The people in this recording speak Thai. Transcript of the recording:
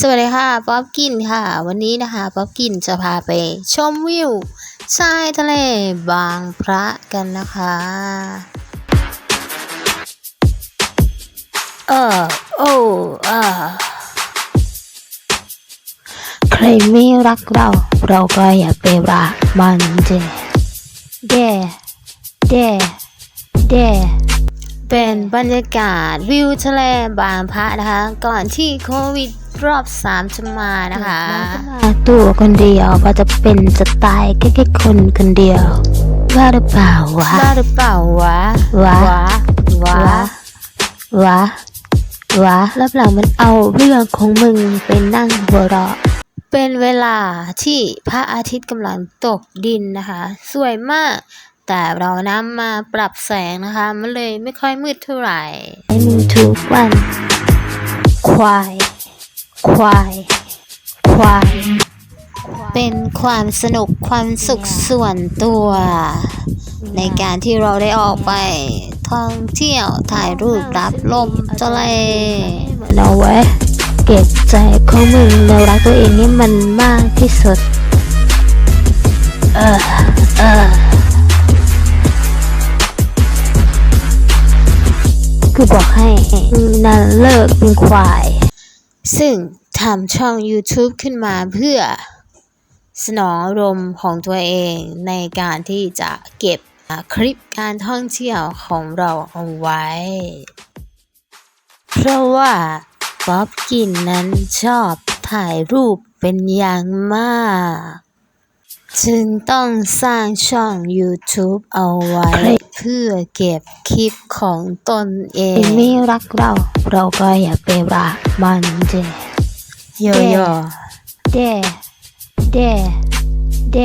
สวัสดีค่ะป๊อบกินค่ะ วันนี้นะคะป๊อบกินจะพาไปชมวิวชายทะเลบางพระกันนะคะ เออโอ้เออใครไม่รักเรา เราก็อย่าไปรักมันเจเดเดเด เป็นบรรยากาศวิวทะเลบางพระนะคะ ก่อนที่โควิดรอบสามจะมานะคะมาตัวคนเดียวพอจะเป็นจะตายแค่แค่คนคนเดียว ว่าหรือเปล่าวะบ้าหรือเปล่าวะวะวะวะวะวะรับหลังมันเอาเรื่องของมึงไปนั่งหัวเราะเป็นเวลาที่พระอาทิตย์กำลังตกดินนะคะ สวยมาก แต่เรานำมาปรับแสงนะคะ มันเลยไม่ค่อยมืดเท่าไหร่ไอ้มึงทุกวันควายควายควายเป็นความสนุกความสุขส่วนตัว ในการที่เราได้ออกไปท่องเที่ยวถ่ายรูปรับลมทะเลเอาไว้เก็บใจของมึงแล้วรักตัวเองให้มันมากที่สุด กูบอกให้นั่นเลิกเป็นควาย ซึ่งทำช่อง YouTube ขึ้นมาเพื่อสนองรมของตัวเองในการที่จะเก็บคลิปการท่องเที่ยวของเราเอาไว้ เพราะว่าป๊อบกินนั้นชอบถ่ายรูปเป็นอย่างมาก จึงต้องสร้างช่อง YouTube เอาไว้ เพื่อเก็บคลิปของตนเอเองงไม่รักเรา เราก็อย่าไปรักมันเจโยโย่เดเดเด